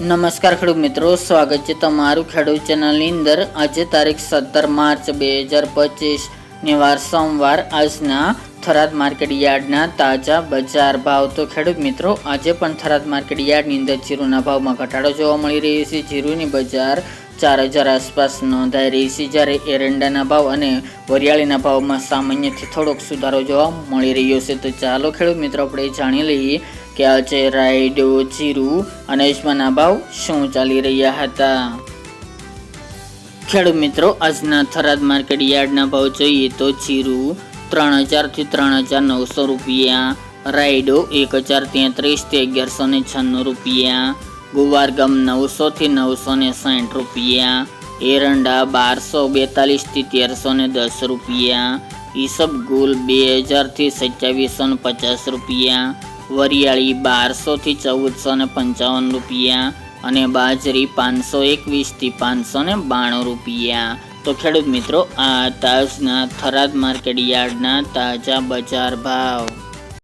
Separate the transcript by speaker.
Speaker 1: નમસ્કાર ખેડૂત મિત્રો, સ્વાગત છે તમારું ખેડૂત ચેનલની અંદર. આજે તારીખ સત્તર માર્ચ બે હજાર પચીસ ને વાર સોમવાર. આજના થરાદ માર્કેટ યાર્ડના તાજા બજાર ભાવ. તો ખેડૂત મિત્રો, આજે પણ થરાદ માર્કેટ યાર્ડની અંદર જીરુના ભાવમાં ઘટાડો જોવા મળી રહ્યો છે. જીરુની બજાર ચાર હજાર આસપાસ નોંધાઈ રહી છે. જ્યારે એરંડાના ભાવ અને વરિયાળીના ભાવમાં સામાન્યથી થોડોક સુધારો જોવા મળી રહ્યો છે. તો ચાલો ખેડૂત મિત્રો, આપણે જાણી લઈએ કે આજે રાયડો જીરું અને અજમાના ભાવ શું ચાલી રહ્યા હતા? ખેડૂત મિત્રો, આજના થરાદ માર્કેટ યાર્ડના ભાવ જોઈએ તો જીરું ત્રણ હજારથી ત્રણ હજાર નવસો રૂપિયા, રાયડો એક હજાર તેત્રીસથી અગિયારસો ને છન્નું રૂપિયા, ગુવારગમ નવસોથી નવસો ને સાઠ રૂપિયા, એરંડા બારસો બેતાલીસથી તેરસો ને દસ રૂપિયા ઈસબગુલ બે હજારથી સત્યાવીસો ને પચાસ રૂપિયા વરિયાળી બારસોથી ચૌદસો ને પંચાવન રૂપિયા અને બાજરી પાંચસો એકવીસથી પાંચસો ને બાણું રૂપિયા. તો ખેડૂત મિત્રો, આ તાજના થરાદ માર્કેટ યાર્ડના તાજા બજાર ભાવ.